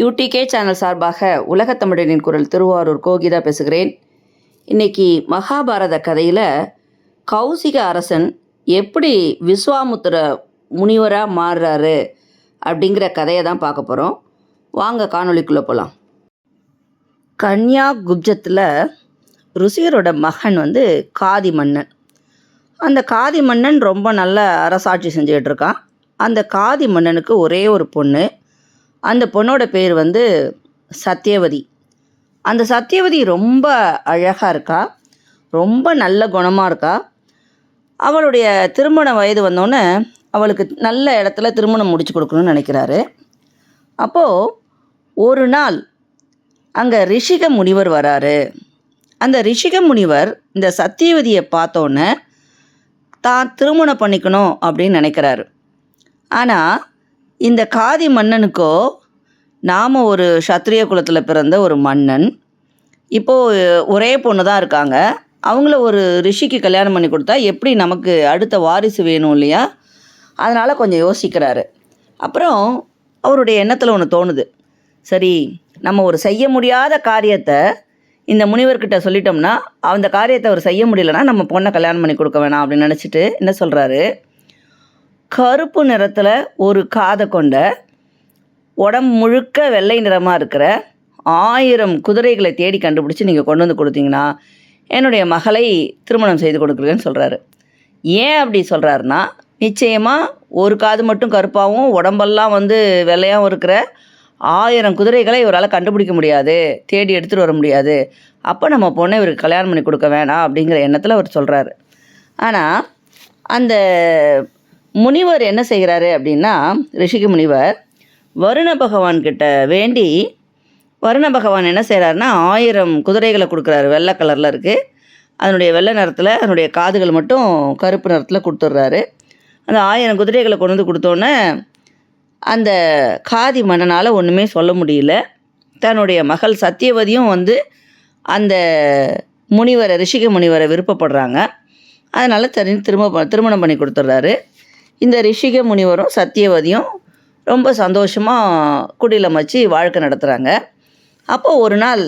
UDK channel சார்பாக உலகத்தமிழனின் குரல் திருவாரூர் கோகிதா பேசுகிறேன். இன்னைக்கு மகாபாரத கதையில் கௌசிக அரசன் எப்படி விஸ்வாமுத்திர முனிவராக மாறுறாரு அப்படிங்கிற கதையை தான் பார்க்க போகிறோம் வாங்க காணொளிக்குள்ளே போகலாம் கன்யா குப்ஜத்தில் ருசிகரோட மகன் வந்து காதி மன்னன். அந்த காதி மன்னன் ரொம்ப நல்ல அரசாட்சி செஞ்சுக்கிட்டு இருக்கான். அந்த காதி மன்னனுக்கு ஒரே ஒரு பொண்ணு அந்த பொண்ணோட பேர் வந்து சத்யவதி. அந்த சத்யவதி ரொம்ப அழகாக இருக்கா? ரொம்ப நல்ல குணமாக இருக்கா? அவளுடைய திருமண வயது வந்தோடனே அவளுக்கு நல்ல இடத்துல திருமணம் முடிச்சு கொடுக்கணும்னு நினைக்கிறாரு. அப்போது ஒரு நாள் அங்கே ரிஷிக முனிவர் வராரு. அந்த ரிஷிக முனிவர் இந்த சத்தியவதியை பார்த்தோன்னே தான் திருமணம் பண்ணிக்கணும் அப்படின்னு நினைக்கிறாரு. ஆனால் இந்த காதி மன்னனுக்கோ நாம் ஒரு சத்திரிய குலத்தில் பிறந்த ஒரு மன்னன் இப்போது ஒரே பொண்ணு தான் இருக்காங்க. அவங்கள ஒரு ரிஷிக்கு கல்யாணம் பண்ணி கொடுத்தா எப்படி நமக்கு அடுத்த வாரிசு வேணும் இல்லையா? அதனால் கொஞ்சம் யோசிக்கிறாரு. அப்புறம் அவருடைய எண்ணத்தில் ஒன்று தோணுது. சரி நம்ம ஒரு செய்ய முடியாத காரியத்தை இந்த முனிவர்கிட்ட சொல்லிட்டோம்னா அந்த காரியத்தை அவர் செய்ய முடியலன்னா நம்ம பொண்ணை கல்யாணம் பண்ணி கொடுக்க வேணாம் அப்படின்னு நினச்சிட்டு என்ன சொல்கிறாரு கருப்பு நிறத்தில் ஒரு காதை கொண்ட உடம்பு முழுக்க வெள்ளை நிறமாக இருக்கிற ஆயிரம் குதிரைகளை தேடி கண்டுபிடிச்சி நீங்கள் கொண்டு வந்து கொடுத்தீங்கன்னா என்னுடைய மகளை திருமணம் செய்து கொடுக்குறேன்னு சொல்கிறாரு ஏன் அப்படி சொல்கிறாருன்னா நிச்சயமாக ஒரு காது மட்டும் கருப்பாகவும் உடம்பெல்லாம் வந்து வெள்ளையாகவும் இருக்கிற ஆயிரம் குதிரைகளை இவரால் கண்டுபிடிக்க முடியாது தேடி எடுத்துகிட்டு வர முடியாது. அப்போ நம்ம பொண்ணை இவருக்கு கல்யாணம் பண்ணி கொடுக்க வேணாம் அப்படிங்கிற எண்ணத்தில் அவர் சொல்கிறாரு ஆனால் அந்த முனிவர் என்ன செய்கிறாரு அப்படின்னா ரிஷிக முனிவர் வருண பகவான்கிட்ட வேண்டி வருண பகவான் என்ன செய்கிறாருன்னா ஆயிரம் குதிரைகளை கொடுக்குறாரு. வெள்ளை கலரில் இருக்குது அதனுடைய வெள்ளை நிறத்தில் அதனுடைய காதுகள் மட்டும் கருப்பு நிறத்தில் கொடுத்துட்றாரு. அந்த ஆயிரம் குதிரைகளை கொண்டு வந்து கொடுத்தோன்னே அந்த காதி மன்னனால் ஒன்றுமே சொல்ல முடியல. தன்னுடைய மகள் சத்தியவதியும் வந்து அந்த முனிவரை ரிஷிக முனிவரை விருப்பப்படுறாங்க. அதனால் தனி திரும்ப ப- திருமணம் பண்ணி கொடுத்துட்றாரு. இந்த ரிஷிக முனிவரும் சத்தியவதியும் ரொம்ப சந்தோஷமாக குடியில் வச்சு வாழ்க்கை நடத்துகிறாங்க அப்போது ஒரு நாள்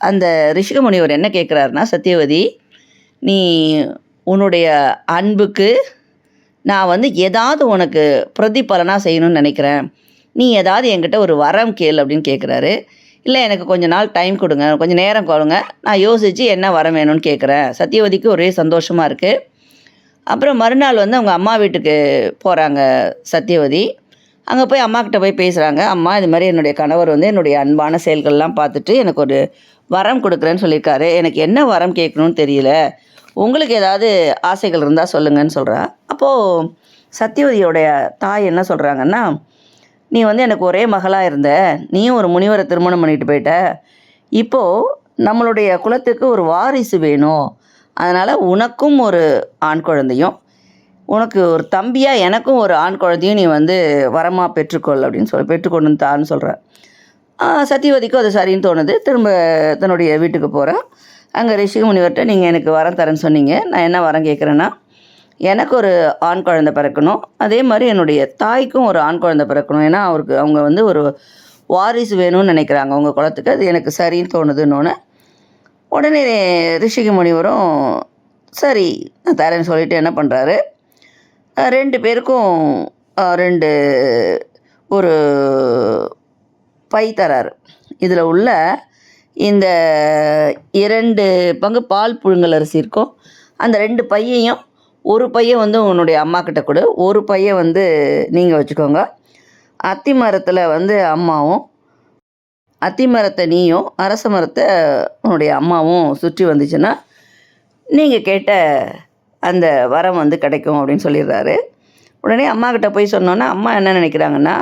அந்த ரிஷிக முனிவர் என்ன கேட்குறாருன்னா சத்தியவதி நீ உன்னுடைய அன்புக்கு நான் வந்து ஏதாவது உனக்கு பிரதிபலனாக செய்யணும்னு நினைக்கிறேன். நீ ஏதாவது என்கிட்ட ஒரு வரம் கேள் அப்படின்னு கேட்குறாரு இல்லை எனக்கு கொஞ்ச நாள் டைம் கொடுங்க. கொஞ்சம் நேரம் கொடுங்க. நான் யோசித்து என்ன வரம் வேணும்னு கேட்குறேன் சத்தியவதிக்கு ஒரே சந்தோஷமாக இருக்குது அப்புறம் மறுநாள் வந்து அவங்க அம்மா வீட்டுக்கு போகிறாங்க சத்தியவதி அங்கே போய் அம்மாக்கிட்ட போய் பேசுகிறாங்க அம்மா இது மாதிரி என்னுடைய கணவர் வந்து என்னுடைய அன்பான செயல்கள்லாம் பார்த்துட்டு எனக்கு ஒரு வரம் கொடுக்குறேன்னு சொல்லியிருக்காரு. எனக்கு என்ன வரம் கேட்கணும்னு தெரியல. உங்களுக்கு ஏதாவது ஆசைகள் இருந்தால் சொல்லுங்கன்னு சொல்கிறா அப்போது சத்தியவதியோடைய தாய் என்ன சொல்கிறாங்கன்னா நீ வந்து எனக்கு ஒரே மகளாக இருந்த. நீயும் ஒரு முனிவரை திருமணம் பண்ணிட்டு போயிட்ட. இப்போது நம்மளுடைய குலத்துக்கு ஒரு வாரிசு வேணும். அதனால் உனக்கும் ஒரு ஆண் குழந்தையும் உனக்கு ஒரு தம்பியாக எனக்கும் ஒரு ஆண் குழந்தையும் நீ வந்து வரமாக பெற்றுக்கொள் அப்படின்னு சொல்லி பெற்றுக்கொண்டு வந்து தான்னு சொல்கிறேன் சத்தியவதிக்கும் அது சரின்னு தோணுது. திரும்ப தன்னுடைய வீட்டுக்கு போகிறேன் அங்கே ரிஷிக முனிவர்கிட்ட நீங்கள் எனக்கு வரம் தரேன்னு சொன்னீங்க. நான் என்ன வரம் கேட்குறேன்னா எனக்கு ஒரு ஆண் குழந்தை பிறக்கணும். அதே மாதிரி என்னுடைய தாய்க்கும் ஒரு ஆண் குழந்தை பிறக்கணும். ஏன்னா அவருக்கு அவங்க வந்து ஒரு வாரிசு வேணும்னு நினைக்கிறாங்க. அவங்க குளத்துக்கு அது எனக்கு சரின்னு தோணுதுன்னொன்னே உடனே ரிஷிக முனிவரும் சரி நான் தரேன்னு சொல்லிட்டு என்ன பண்ணுறாரு ரெண்டு பேருக்கும் ரெண்டு ஒரு பை தராரு. இதில் உள்ள இந்த இரண்டு பங்கு பால் புழுங்கல் அரிசி இருக்கும். அந்த ரெண்டு பையையும் ஒரு பையன் வந்து உன்னுடைய அம்மா கிட்ட கொடு. ஒரு பையன் வந்து நீங்கள் வச்சுக்கோங்க. அத்தி மரத்தில் வந்து அம்மாவும் அத்தி மரத்தை நீயும் அரச மரத்தை உன்னுடைய அம்மாவும் சுற்றி வந்துச்சுன்னா நீங்கள் கேட்ட அந்த வரம் வந்து கிடைக்கும் அப்படின்னு சொல்லிடுறாரு. உடனே அம்மா கிட்ட போய் சொன்னோன்னா அம்மா என்ன நினைக்கிறாங்கன்னா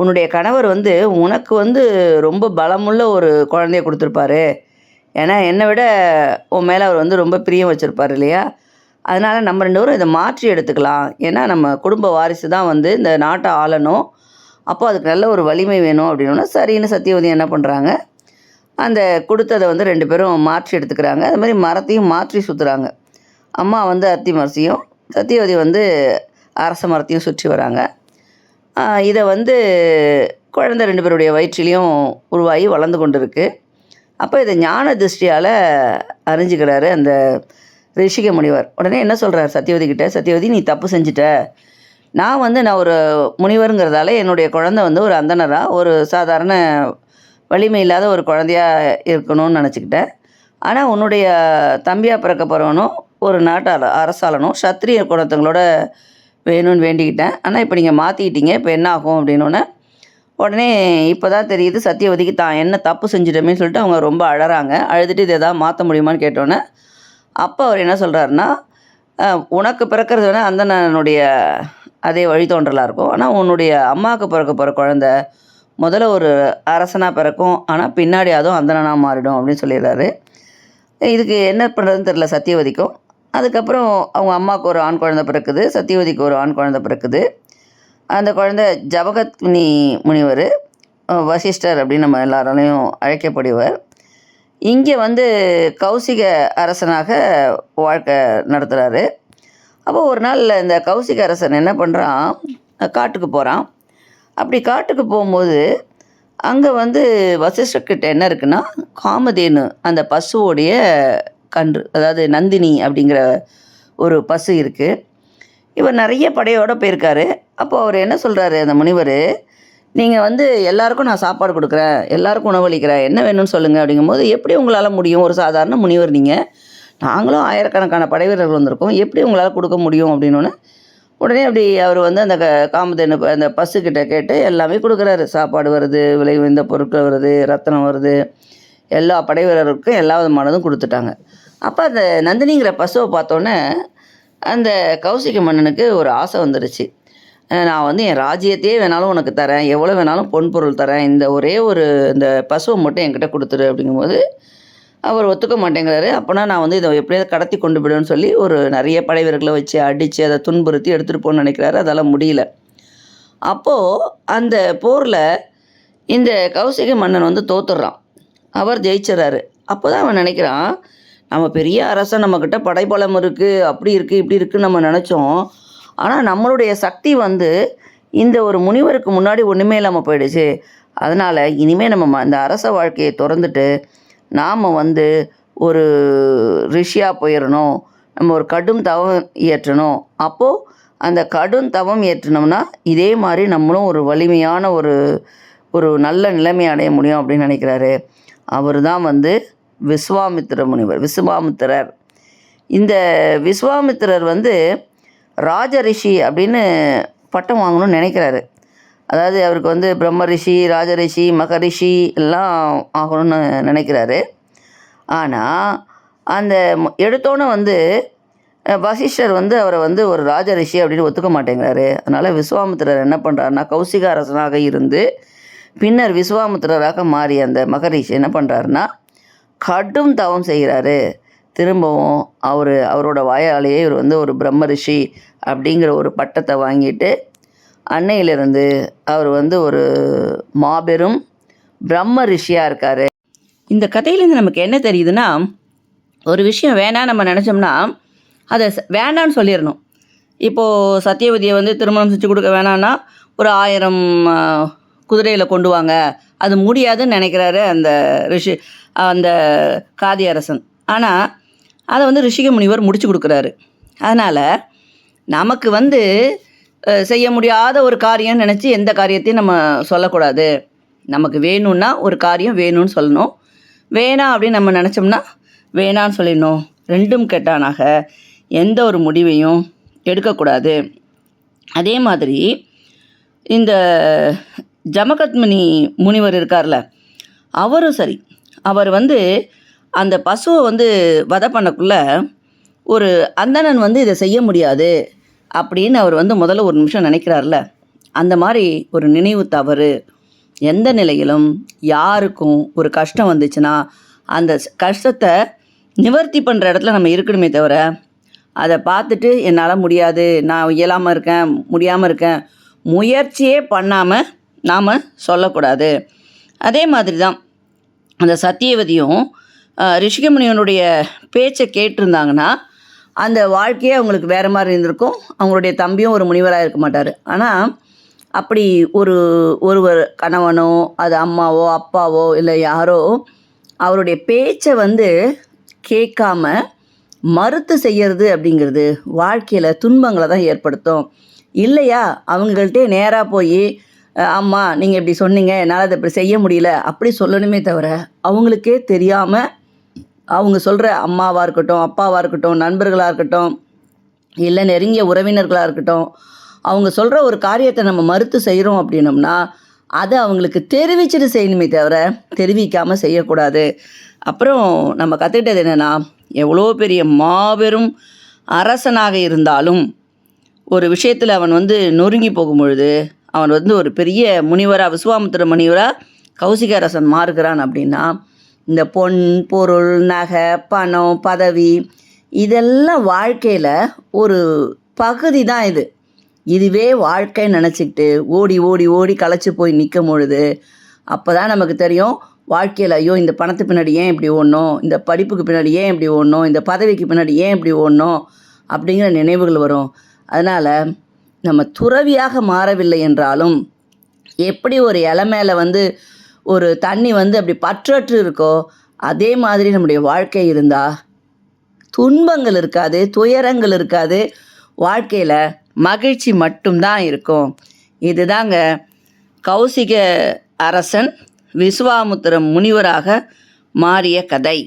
உன்னுடைய கணவர் வந்து உனக்கு வந்து ரொம்ப பலமுள்ள ஒரு குழந்தைய கொடுத்துருப்பாரு. ஏன்னா என்னை விட உன் மேலே அவர் வந்து ரொம்ப பிரியம் வச்சுருப்பார் இல்லையா? அதனால் நம்ம ரெண்டு பேரும் இதை மாற்றி எடுத்துக்கலாம். ஏன்னா நம்ம குடும்ப வாரிசு தான் வந்து இந்த நாட்டை ஆளணும். அப்போ அதுக்கு நல்ல ஒரு வலிமை வேணும் அப்படின்னா சரின்னு சத்தியவதி என்ன பண்ணுறாங்க அந்த கொடுத்ததை வந்து ரெண்டு பேரும் மாற்றி எடுத்துக்கிறாங்க. அது மாதிரி மரத்தையும் மாற்றி சுற்றுறாங்க அம்மா வந்து அத்தி மரத்தையும் சத்தியவதி வந்து அரச மரத்தையும் சுற்றி வராங்க. இதை வந்து குழந்தை ரெண்டு பேருடைய வயிற்றிலையும் உருவாகி வளர்ந்து கொண்டு இருக்குது அப்போ இதை ஞான திருஷ்டியால் அறிஞ்சுக்கிறாரு அந்த ரிஷிக முனிவர் உடனே என்ன சொல்கிறார் சத்யவதி கிட்ட? சத்தியவதி நீ தப்பு செஞ்சுட்ட. நான் வந்து நான் ஒரு முனிவருங்கிறதால என்னுடைய குழந்தை வந்து ஒரு அந்தனராக ஒரு சாதாரண வலிமை இல்லாத ஒரு குழந்தையாக இருக்கணும்னு நினச்சிக்கிட்டேன். ஆனால் உன்னுடைய தம்பியாக பிறக்க போகிறவனும் ஒரு நாட்டாள அரசாளனும் சத்திரிய குணத்துங்களோட வேணும்னு வேண்டிக்கிட்டேன். ஆனால் இப்போ நீங்கள் மாற்றிக்கிட்டீங்க இப்போ என்ன ஆகும் அப்படின்னோடனே உடனே இப்போ தான் தெரியுது சத்தியவதிக்கு தான் என்ன தப்பு செஞ்சிட்டோமேன்னு சொல்லிட்டு அவங்க ரொம்ப அழறாங்க. அழுதுட்டு இதை எதாவது மாற்ற முடியுமான்னு கேட்டோன்னே அப்போ அவர் என்ன சொல்கிறாருன்னா உனக்கு பிறக்கிறது வேணால் அந்தனனுடைய அதே வழித்தோன்றலாக இருக்கும். ஆனால் உன்னுடைய அம்மாவுக்கு பிறக்க போகிற குழந்த முதல்ல ஒரு அரசனாக பிறக்கும். ஆனால் பின்னாடி அதுவும் அந்தனாக மாறிடும் அப்படின்னு சொல்லிடுறாரு. இதுக்கு என்ன பண்ணுறதுன்னு தெரில சத்தியவதிக்கும். அதுக்கப்புறம் அவங்க அம்மாவுக்கு ஒரு ஆண் குழந்தை பிறக்குது. சத்தியவதிக்கு ஒரு ஆண் குழந்தை பிறக்குது. அந்த குழந்தை ஜபகத்னி முனிவர் வசிஷ்டர் அப்படின்னு நம்ம எல்லாராலையும் அழைக்கப்படுவர் இங்கே வந்து கௌசிக அரசனாக வாழ்க்கை நடத்துகிறாரு அப்போ ஒரு நாள் இந்த கௌசிக அரசன் என்ன பண்ணுறான் காட்டுக்கு போகிறான் அப்படி காட்டுக்கு போகும்போது அங்கே வந்து வசிஷ்டர்கிட்ட என்ன இருக்குன்னா காமதேனு அந்த பசுவோடைய கன்று அதாவது நந்தினி அப்படிங்கிற ஒரு பசு இருக்குது இவர் நிறைய படையோடு போயிருக்காரு. அப்போ அவர் என்ன சொல்கிறாரு அந்த முனிவர்? நீங்கள் வந்து எல்லாருக்கும் நான் சாப்பாடு கொடுக்குறேன் எல்லாருக்கும் உணவளிக்கிறேன் என்ன வேணும்னு சொல்லுங்கள் அப்படிங்கும்போது எப்படி உங்களால் முடியும்? ஒரு சாதாரண முனிவர் நீங்கள் நாங்களும் ஆயிரக்கணக்கான படை வீரர்கள் வந்திருக்கோம். எப்படி உங்களால் கொடுக்க முடியும் அப்படின்னோன்னு உடனே அப்படி அவர் வந்து அந்த க காமதேனு அந்த பஸ்ஸுக்கிட்ட கேட்டு எல்லாமே கொடுக்குறாரு. சாப்பாடு வருது விலை உயர்ந்த பொருட்கள் வருது ரத்தனம் வருது. எல்லா படை வீரருக்கும் எல்லா விதமானதும் கொடுத்துட்டாங்க. அப்போ அந்த நந்தினிங்கிற பசுவை பார்த்தோன்னே அந்த கௌசிக மன்னனுக்கு ஒரு ஆசை வந்துடுச்சு நான் வந்து என் ராஜ்யத்தையே வேணாலும் உனக்கு தரேன். எவ்வளோ வேணாலும் பொன் பொருள் தரேன். இந்த ஒரே ஒரு இந்த பசுவை மட்டும் என்கிட்ட கொடுத்துரு அப்படிங்கும்போது அவர் ஒத்துக்க மாட்டேங்கிறாரு. அப்போனா நான் வந்து இதை எப்படியாவது கடத்தி கொண்டு போயிடுவேன்னு சொல்லி ஒரு நிறைய படை வீரர்களை வச்சு அடித்து அதை துன்புறுத்தி எடுத்துகிட்டு போகணும்னு நினைக்கிறாரு. அதெல்லாம் முடியல. அப்போது அந்த போரில் இந்த கௌசிக மன்னன் வந்து தோத்துடுறான். அவர் ஜெயிச்சிடறாரு. அப்போ தான் அவன் நினைக்கிறான் நம்ம பெரிய அரசன் நம்மக்கிட்ட படைபலம் இருக்குது அப்படி இருக்குது இப்படி இருக்குன்னு நம்ம நினச்சோம். ஆனால் நம்மளுடைய சக்தி வந்து இந்த ஒரு முனிவருக்கு முன்னாடி ஒன்றுமே இல்லாமல் போயிடுச்சு. அதனால் இனிமேல் நம்ம ம- இந்த அரச வாழ்க்கையை திறந்துட்டு நாம் வந்து ஒரு ரிஷியாக போயிடணும் நம்ம ஒரு கடும் தவம் இயற்றணும். அப்போது அந்த கடும் தவம் ஏற்றினோம்னா இதே மாதிரி நம்மளும் ஒரு வலிமையான ஒரு ஒரு நல்ல நிலைமை அடைய முடியும் அப்படின்னு நினைக்கிறாரு. அவர் தான் வந்து விஸ்வாமித்திர முனிவர் விஸ்வாமித்திரர். இந்த விஸ்வாமித்திரர் வந்து ராஜரிஷி அப்படின்னு பட்டம் வாங்கணும்னு நினைக்கிறாரு. அதாவது அவருக்கு வந்து பிரம்ம ரிஷி ராஜரிஷி மகரிஷி எல்லாம் ஆகணும்னு நினைக்கிறாரு. ஆனால் அந்த எடுத்தோன்னே வந்து வசிஷ்டர் வந்து அவரை வந்து ஒரு ராஜரிஷி அப்படின்னு ஒத்துக்க மாட்டேங்கிறாரு. அதனால் விஸ்வாமித்திரர் என்ன பண்ணுறாருன்னா கௌசிக அரசனாக இருந்து பின்னர் விஸ்வாமித்திரராக மாறி அந்த மகரிஷி என்ன பண்ணுறாருன்னா கடும் தவம் செய்கிறாரு. திரும்பவும் அவர் அவரோட வாயாலேயே இவர் வந்து ஒரு பிரம்ம ரிஷி அப்படிங்கிற ஒரு பட்டத்தை வாங்கிட்டு அன்னையிலிருந்து அவர் வந்து ஒரு மாபெரும் பிரம்ம ரிஷியாக இருக்கார். இந்த கதையிலேருந்து நமக்கு என்ன தெரியுதுன்னா ஒரு விஷயம் வேணாம் நம்ம நினச்சோம்னா அதை ச- வேண்டான்னு சொல்லிடணும். இப்போது சத்தியவதியை வந்து திருமணம் செஞ்சு கொடுக்க வேணான்னா ஒரு ஆயிரம் குதிரையில் கொண்டு வாங்க. அது முடியாதுன்னு நினைக்கிறாரு அந்த ரிஷி அந்த காதி அரசன். ஆனால் அதை வந்து ரிஷிக முனிவர் முடிச்சு கொடுக்குறாரு. அதனால் நமக்கு வந்து செய்ய முடியாத ஒரு காரியம் நினச்சி எந்த காரியத்தையும் நம்ம சொல்லக்கூடாது. நமக்கு வேணும்னா ஒரு காரியம் வேணும்னு சொல்லணும். வேணாம் அப்படின்னு நம்ம நினச்சோம்னா வேணான்னு சொல்லிடணும். ரெண்டும் கெட்டானாக எந்த ஒரு முடிவையும் எடுக்கக்கூடாது. அதே மாதிரி இந்த ஜமகத்மினி முனிவர் இருக்கார்ல அவரும் சரி. அவர் வந்து அந்த பசுவை வந்து வதை பண்ணக்குள்ள ஒரு அந்தணன் வந்து இதை செய்ய முடியாது. அப்படின்னு அவர் வந்து முதல்ல ஒரு நிமிஷம் நினைக்கிறார்ல. அந்த மாதிரி ஒரு நினைவு தவறு எந்த நிலையிலும் யாருக்கும் ஒரு கஷ்டம் வந்துச்சுன்னா அந்த கஷ்டத்தை நிவர்த்தி பண்ணுற இடத்துல நம்ம இருக்கணுமே தவிர அதை பார்த்துட்டு என்னால் முடியாது நான் இயலாமல் இருக்கேன் முடியாமல் இருக்கேன் முயற்சியே பண்ணாமல் நாம் சொல்லக்கூடாது. அதே மாதிரி தான் அந்த சத்தியவதியும் ரிஷிகமுனியனுடைய பேச்சை கேட்டிருந்தாங்கன்னா அந்த வாழ்க்கையே அவங்களுக்கு வேறு மாதிரி இருந்திருக்கும். அவங்களுடைய தம்பியும் ஒரு முனிவராக இருக்க மாட்டார். ஆனால் அப்படி ஒரு ஒருவர் கணவனோ அது அம்மாவோ அப்பாவோ இல்லை யாரோ அவருடைய பேச்சை வந்து கேட்காம மறுத்து செய்யறது அப்படிங்கிறது வாழ்க்கையில் துன்பங்களை தான் ஏற்படுத்தும். இல்லையா? அவங்கள்ட்டே நேராக போய் அம்மா நீங்கள் இப்படி சொன்னீங்க என்னால் அதை இப்படி செய்ய முடியல. அப்படி சொல்லணுமே தவிர அவங்களுக்கே தெரியாமல் அவங்க சொல்கிற அம்மாவாக இருக்கட்டும் அப்பாவாக இருக்கட்டும் நண்பர்களாக இருக்கட்டும் இல்லை நெருங்கிய உறவினர்களாக இருக்கட்டும் அவங்க சொல்கிற ஒரு காரியத்தை நம்ம மறுத்து செய்கிறோம் அப்படின்னம்னா அதை அவங்களுக்கு தெரிவிச்சுட்டு செய்யணுமே தவிர தெரிவிக்காமல் செய்யக்கூடாது. அப்புறம் நம்ம கற்றுக்கிட்டது என்னென்னா எவ்வளோ பெரிய மாபெரும் அரசனாக இருந்தாலும் ஒரு விஷயத்தில் அவன் வந்து நொறுங்கி போகும்பொழுது அவன் வந்து ஒரு பெரிய முனிவராக விஸ்வாமுத்திர முனிவராக கௌசிக அரசன் மாறுகிறான் அப்படின்னா இந்த பொன் பொருள் நகை பணம் பதவி இதெல்லாம் வாழ்க்கையில் ஒரு பகுதி தான் இது. இதுவே வாழ்க்கைன்னு நினச்சிக்கிட்டு ஓடி ஓடி ஓடி களைச்சி போய் நிற்கும் பொழுது அப்போ தான் நமக்கு தெரியும் வாழ்க்கையில் ஐயோ இந்த பணத்து பின்னாடி ஏன் இப்படி ஓடணும்? இந்த படிப்புக்கு பின்னாடி ஏன் இப்படி ஓடணும்? இந்த பதவிக்கு பின்னாடி ஏன் இப்படி ஓடணும்? அப்படிங்கிற நினைவுகள் வரும். அதனால் நம்ம துறவியாக மாறவில்லை என்றாலும் எப்படி ஒரு இலை மேலே வந்து ஒரு தண்ணி வந்து அப்படி பற்றற்று இருக்கோ அதே மாதிரி நம்முடைய வாழ்க்கை இருந்தால் துன்பங்கள் இருக்காது துயரங்கள் இருக்காது வாழ்க்கையில் மகிழ்ச்சி மட்டும்தான் இருக்கும். இதுதாங்க கௌசிக அரசன் விஸ்வாமுத்திரம் முனிவராக மாறிய கதை.